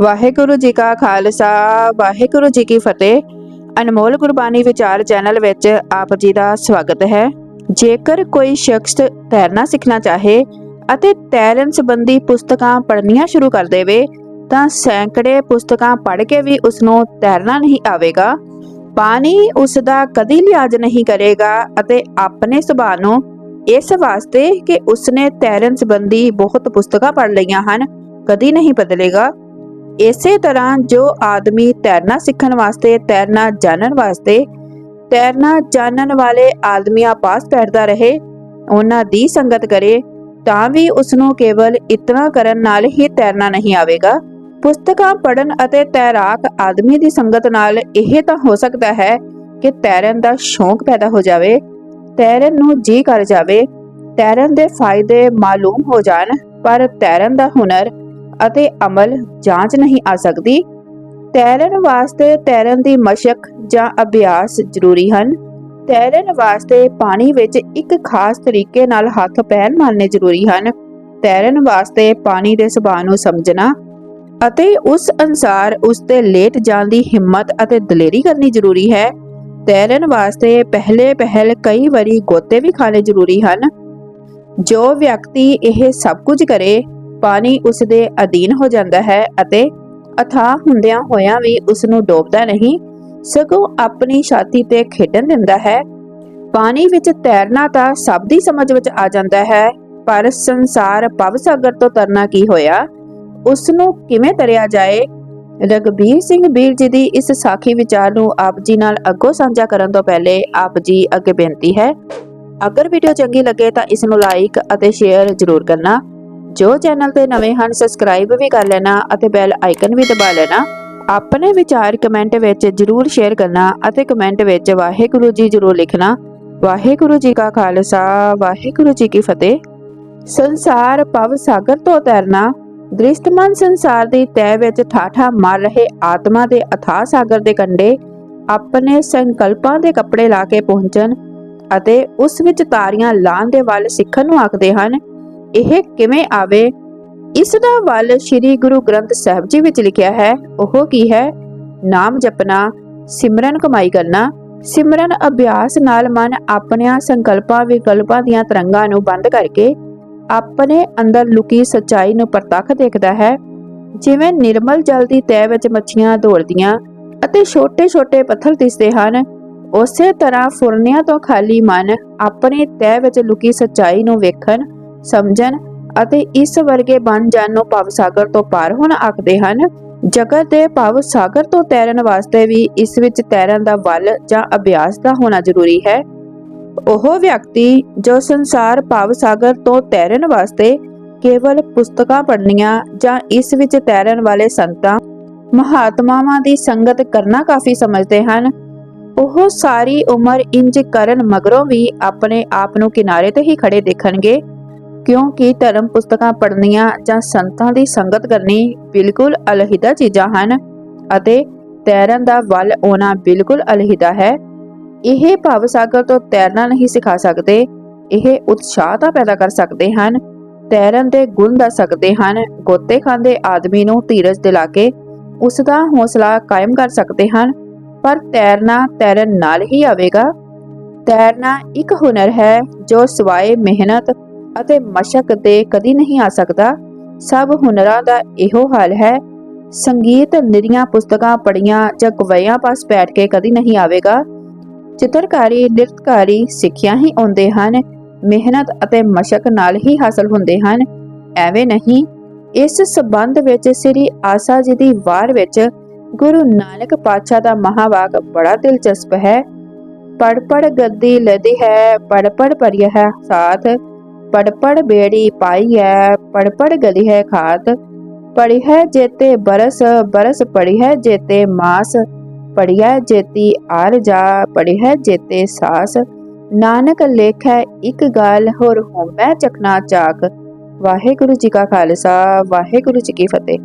ਵਾਹਿਗੁਰੂ ਜੀ ਕਾ ਖਾਲਸਾ, ਵਾਹਿਗੁਰੂ ਜੀ ਕੀ ਫਤਿਹ। ਅਨਮੋਲ ਗੁਰਬਾਣੀ ਵਿਚਾਰ ਚੈਨਲ ਵਿੱਚ ਆਪ ਜੀ ਦਾ ਸਵਾਗਤ ਹੈ। ਜੇਕਰ ਕੋਈ ਸ਼ਖਸ ਤੈਰਨਾ ਸਿੱਖਣਾ ਚਾਹੇ ਅਤੇ ਤੈਰਨ ਸੰਬੰਧੀ ਪੁਸਤਕਾਂ ਪੜ੍ਹਨੀਆਂ ਸ਼ੁਰੂ ਕਰ ਦੇਵੇ, ਤਾਂ ਸੈਂਕੜੇ ਪੁਸਤਕਾਂ ਪੜ੍ਹ ਕੇ ਵੀ ਉਸ ਨੂੰ ਤੈਰਨਾ ਨਹੀਂ ਆਵੇਗਾ। ਪਾਣੀ ਉਸ ਦਾ ਕਦੀ ਲਿਆਜ ਨਹੀਂ ਕਰੇਗਾ ਅਤੇ ਆਪਣੇ ਸੁਭਾਅ ਨੂੰ ਇਸ ਵਾਸਤੇ ਕਿ ਉਸਨੇ ਤੈਰਨ ਸੰਬੰਧੀ ਬਹੁਤ ਪੁਸਤਕਾਂ ਪੜ੍ਹ ਲਈਆਂ ਹਨ, ਕਦੀ ਨਹੀਂ ਬਦਲੇਗਾ। ਇਸੇ ਤਰ੍ਹਾਂ ਜੋ ਆਦਮੀ ਤੈਰਨਾ ਸਿੱਖਣ ਵਾਸਤੇ, ਤੈਰਨਾ ਜਾਣਨ ਵਾਸਤੇ, ਤੈਰਨਾ ਜਾਣਨ ਵਾਲੇ ਆਦਮੀਆਂ ਪਾਸ ਬੈਠਦਾ ਰਹੇ, ਉਹਨਾਂ ਦੀ ਸੰਗਤ ਕਰੇ, ਤਾਂ ਵੀ ਉਸ ਨੂੰ ਕੇਵਲ ਇਤਨਾ ਕਰਨ ਨਾਲ ਹੀ ਤੈਰਨਾ ਨਹੀਂ ਆਵੇਗਾ। ਪੁਸਤਕਾਂ ਪੜਨ ਅਤੇ ਤੈਰਾਕ ਆਦਮੀ ਦੀ ਸੰਗਤ ਨਾਲ ਇਹ ਤਾਂ ਹੋ ਸਕਦਾ ਹੈ ਕਿ ਤੈਰਨ ਦਾ ਸ਼ੌਂਕ ਪੈਦਾ ਹੋ ਜਾਵੇ, ਤੈਰਨ ਨੂੰ ਜੀ ਕਰ ਜਾਵੇ, ਤੈਰਨ ਦੇ ਫਾਇਦੇ ਮਾਲੂਮ ਹੋ ਜਾਣ, ਪਰ ਤੈਰਨ ਦਾ ਹੁਨਰ ਅਤੇ ਅਮਲ ਜਾਂਚ ਨਹੀਂ ਆ ਸਕਦੀ। ਤੈਰਨ ਵਾਸਤੇ ਤੈਰਨ ਦੀ ਮਸ਼ਕ ਜਾਂ ਅਭਿਆਸ ਜ਼ਰੂਰੀ ਹਨ। ਤੈਰਨ ਵਾਸਤੇ ਪਾਣੀ ਵਿੱਚ ਇੱਕ ਖਾਸ ਤਰੀਕੇ ਨਾਲ ਹੱਥ ਪੈਰ ਮਾਰਨੇ ਜ਼ਰੂਰੀ ਹਨ। ਤੈਰਨ ਵਾਸਤੇ ਪਾਣੀ ਦੇ ਸੁਭਾਅ ਨੂੰ ਸਮਝਣਾ ਅਤੇ ਉਸ ਅਨਸਾਰ ਉਸ ਤੇ ਲੇਟ ਜਾਣ ਦੀ ਹਿੰਮਤ ਅਤੇ ਦਲੇਰੀ ਕਰਨੀ ਜ਼ਰੂਰੀ ਹੈ। ਤੈਰਨ ਵਾਸਤੇ ਪਹਿਲੇ ਪਹਿਲ ਕਈ ਵਾਰੀ ਗੋਤੇ ਵੀ ਖਾਣੇ ਜ਼ਰੂਰੀ ਹਨ। ਜੋ ਵਿਅਕਤੀ ਇਹ ਸਭ ਕੁਝ ਕਰੇ ਪਾਣੀ ਉਸ ਦੇ ਅਧੀਨ ਹੋ ਜਾਂਦਾ ਹੈ ਅਤੇ ਅਥਾਹ ਹੁੰਦਿਆਂ ਹੋਇਆਂ ਵੀ ਉਸ ਨੂੰ ਡੋਬਦਾ ਨਹੀਂ, ਸਗੋਂ ਆਪਣੀ ਛਾਤੀ ਤੇ ਖੇਡਣ ਦਿੰਦਾ ਹੈ। ਪਾਣੀ ਵਿੱਚ ਤੈਰਨਾ ਤਾਂ ਸਭ ਦੀ ਸਮਝ ਵਿੱਚ ਆ ਜਾਂਦਾ ਹੈ, ਪਰ ਸੰਸਾਰ ਭਵ ਸਾਗਰ ਤੋਂ ਤਰਨਾ ਕੀ ਹੋਇਆ? ਉਸ ਨੂੰ ਕਿਵੇਂ ਤਰਿਆ ਜਾਏ? ਰਗਬੀਰ ਸਿੰਘ ਬੀਰ ਜੀ ਦੀ ਇਸ ਸਾਖੀ ਵਿਚਾਰ ਨੂੰ ਆਪ ਜੀ ਨਾਲ ਅੱਗੋਂ ਸਾਂਝਾ ਕਰਨ ਤੋਂ ਪਹਿਲੇ ਆਪ ਜੀ ਅੱਗੇ ਬੇਨਤੀ ਹੈ। ਅਗਰ ਵੀਡੀਓ ਚੰਗੀ ਲੱਗੇ ਤਾਂ ਇਸ ਨੂੰ ਲਾਈਕ ਅਤੇ ਸ਼ੇਅਰ ਜ਼ਰੂਰ ਕਰਨਾ। ਜੋ ਚੈਨਲ ਤੇ ਨਵੇਂ ਹਨ ਸਬਸਕ੍ਰਾਈਬ ਵੀ ਕਰ ਲੈਣਾ ਅਤੇ ਬੈਲ ਆਈਕਨ ਵੀ ਦਬਾ ਲੈਣਾ। ਆਪਣੇ ਵਿਚਾਰ ਕਮੈਂਟ ਵਿੱਚ ਜਰੂਰ ਸ਼ੇਅਰ ਕਰਨਾ ਅਤੇ ਕਮੈਂਟ ਵਿੱਚ ਵਾਹਿਗੁਰੂ ਜੀ ਜਰੂਰ ਲਿਖਣਾ। ਵਾਹਿਗੁਰੂ ਜੀ ਕਾ ਖਾਲਸਾ, ਵਾਹਿਗੁਰੂ ਜੀ ਕੀ ਫਤਿਹ। ਸੰਸਾਰ ਭਵ ਸਾਗਰ ਤੋਂ ਤੈਰਨਾ ਦ੍ਰਿਸ਼ਟਮਾਨ ਸੰਸਾਰ ਦੀ ਤੈ ਵਿੱਚ ਠਾਠਾ ਮਾਰ ਰਹੇ ਆਤਮਾ ਦੇ ਅਥਾਹ ਸਾਗਰ ਦੇ ਕੰਢੇ, ਆਪਣੇ ਸੰਕਲਪਾਂ ਦੇ ਕੱਪੜੇ ਲਾ ਕੇ ਪਹੁੰਚਣ ਅਤੇ ਉਸ ਵਿੱਚ ਤਾਰੀਆਂ ਲਾਣ ਦੇ ਵੱਲ ਸਿੱਖਣ ਨੂੰ ਆਖਦੇ ਹਨ। ਇਹ ਕਿਵੇਂ ਆਵੇ? ਇਸ ਦਾ ਵੱਲ ਸ੍ਰੀ ਗੁਰੂ ਗ੍ਰੰਥ ਸਾਹਿਬ ਜੀ ਵਿੱਚ ਲਿਖਿਆ ਹੈ, ਉਹ ਕੀ ਹੈ? ਨਾਮ ਜਪਣਾ, ਸਿਮਰਨ ਕਮਾਈ ਕਰਨਾ, ਸਿਮਰਨ ਅਭਿਆਸ ਨਾਲ ਮਨ ਆਪਣੀਆਂ ਸੰਕਲਪਾਂ ਵਿਕਲਪਾਂ ਦੀਆਂ ਤਰੰਗਾਂ ਨੂੰ ਬੰਦ ਕਰਕੇ ਆਪਣੇ ਅੰਦਰ ਲੁਕੀ ਸੱਚਾਈ ਨੂੰ ਪ੍ਰਤੱਖ ਦੇਖਦਾ ਹੈ। ਜਿਵੇਂ ਨਿਰਮਲ ਜਲ ਦੀ ਤੈ ਵਿੱਚ ਮੱਛੀਆਂ ਦੌੜਦੀਆਂ ਅਤੇ ਛੋਟੇ-ਛੋਟੇ ਪੱਥਰ ਦਿਸਦੇ ਹਨ, ਉਸੇ ਤਰ੍ਹਾਂ ਫੁਰਨਿਆਂ ਤੋਂ ਖਾਲੀ ਮਨ ਆਪਣੇ ਤੈ ਵਿੱਚ ਲੁਕੀ ਸੱਚਾਈ ਨੂੰ ਵੇਖਣ ਸਮਝਣ ਅਤੇ ਇਸ ਵਰਗੇ ਬਣ ਜਾਣ ਨੂੰ ਭਵ ਸਾਗਰ ਤੋਂ ਪਾਰ ਹੋਣ ਆਖਦੇ ਹਨ। ਜਗਤ ਦੇ ਭਵ ਸਾਗਰ ਤੋਂ ਤੈਰਨ ਵਾਸਤੇ ਵੀ ਇਸ ਵਿੱਚ ਤੈਰਨ ਦਾ ਵੱਲ ਜਾਂ ਅਭਿਆਸ ਦਾ ਹੋਣਾ ਜ਼ਰੂਰੀ ਹੈ। ਉਹ ਵਿਅਕਤੀ ਜੋ ਸੰਸਾਰ ਭਵ ਸਾਗਰ ਤੋਂ ਤੈਰਨ ਵਾਸਤੇ ਕੇਵਲ ਪੁਸਤਕਾਂ ਪੜ੍ਹਨੀਆਂ ਜਾਂ ਇਸ ਵਿੱਚ ਤੈਰਨ ਵਾਲੇ ਸੰਤਾਂ, ਮਹਾਤਮਾਵਾਂ ਦੀ ਸੰਗਤ ਕਰਨਾ ਕਾਫੀ ਸਮਝਦੇ ਹਨ। ਉਹ ਸਾਰੀ ਉਮਰ ਇੰਜ ਕਰਨ ਮਗਰੋਂ ਵੀ ਆਪਣੇ ਆਪ ਨੂੰ ਕਿਨਾਰੇ ਤੇ ਹੀ ਖੜੇ ਦੇਖਣਗੇ। ਕਿਉਂਕਿ ਧਰਮ ਪੁਸਤਕਾਂ ਪੜ੍ਹਨੀਆਂ ਜਾਂ ਸੰਤਾਂ ਦੀ ਸੰਗਤ ਕਰਨੀ ਬਿਲਕੁਲ ਅਲਹਿਦਾ ਚੀਜ਼ਾਂ ਹਨ ਅਤੇ ਤੈਰਨ ਦਾ ਵੱਲ ਆਉਣਾ ਬਿਲਕੁਲ ਅਲਹਿਦਾ ਹੈ। ਇਹ ਭਵ ਸਾਗਰ ਤੋਂ ਤੈਰਨਾ ਨਹੀਂ ਸਿਖਾ ਸਕਦੇ। ਇਹ ਉਤਸ਼ਾਹ ਤਾਂ ਪੈਦਾ ਕਰ ਸਕਦੇ ਹਨ। ਤੈਰਨ ਦੇ ਗੁਣ ਦੱਸ ਸਕਦੇ ਹਨ। ਗੋਤੇ ਖਾਂਦੇ ਆਦਮੀ ਨੂੰ ਧੀਰਜ ਦਿਲਾ ਕੇ ਉਸ ਦਾ ਹੌਸਲਾ ਕਾਇਮ ਕਰ ਸਕਦੇ ਹਨ। ਪਰ ਤੈਰਨਾ ਤੈਰਨ ਨਾਲ ਹੀ ਆਵੇਗਾ। ਤੈਰਨਾ ਇੱਕ ਹੁਨਰ ਹੈ ਜੋ ਸਵਾਏ ਮਿਹਨਤ ਅਤੇ ਮਸ਼ਕ ਤੇ ਕਦੀ ਨਹੀਂ ਆ ਸਕਦਾ। ਸਭ ਹੁਨਰਾਂ ਦਾ ਇਹੋ ਹਾਲ ਹੈ। ਸੰਗੀਤ ਨਿਰੀਆਂ ਪੁਸਤਕਾਂ ਪੜੀਆਂ ਜਾਂ ਗਵਿਆਂ ਪਾਸ ਬੈਠ ਕੇ ਕਦੀ ਨਹੀਂ ਆਵੇਗਾ। ਚਿੱਤਰਕਾਰੀ, ਨਿਰਤਕਾਰੀ ਸਿੱਖਿਆ ਹੀ ਆਉਂਦੇ ਹਨ। ਮਿਹਨਤ ਅਤੇ ਮਸ਼ਕ ਨਾਲ ਹੀ ਹਾਸਲ ਹੁੰਦੇ ਹਨ। ਐਵੇਂ ਨਹੀਂ, ਇਸ ਸਬੰਧ ਵਿੱਚ ਸ੍ਰੀ ਆਸਾ ਜੀ ਦੀ ਵਾਰ ਵਿੱਚ ਗੁਰੂ ਨਾਨਕ ਪਾਤਸ਼ਾਹ ਦਾ ਮਹਾਵਾਕ ਬੜਾ ਦਿਲਚਸਪ ਹੈ। ਪੜ ਪੜ ਗੱਦੀ ਲਦੀ ਹੈ ਪੜ ਪੜ ਪਰਿਆ ਹੈ, ਸਾਥ ਪੜ ਪੜ ਬੇੜੀ ਪਾਈ ਹੈ ਪੜ ਪੜ ਗਲੀ ਹੈ ਖਾਤ ਪੜੀ ਹੈ ਜੇਤੇ ਬਰਸ ਬਰਸ ਪੜੀ ਹੈ ਜੇਤੇ ਮਾਸ ਪੜੀ ਹੈ ਜੇਤੀ ਆਰ ਜਾ ਪੜੀ ਹੈ ਜੇਤੇ ਸਾਸ, ਨਾਨਕ ਲੇਖ ਹੈ ਇੱਕ ਗੱਲ, ਹੋਰ ਹੋਮੈ ਚਕਨਾ ਚਾਕ, ਵਾਹਿਗੁਰੂ ਜੀ ਕਾ ਖਾਲਸਾ, ਵਾਹਿਗੁਰੂ ਜੀ ਕੀ ਫਤਿਹ।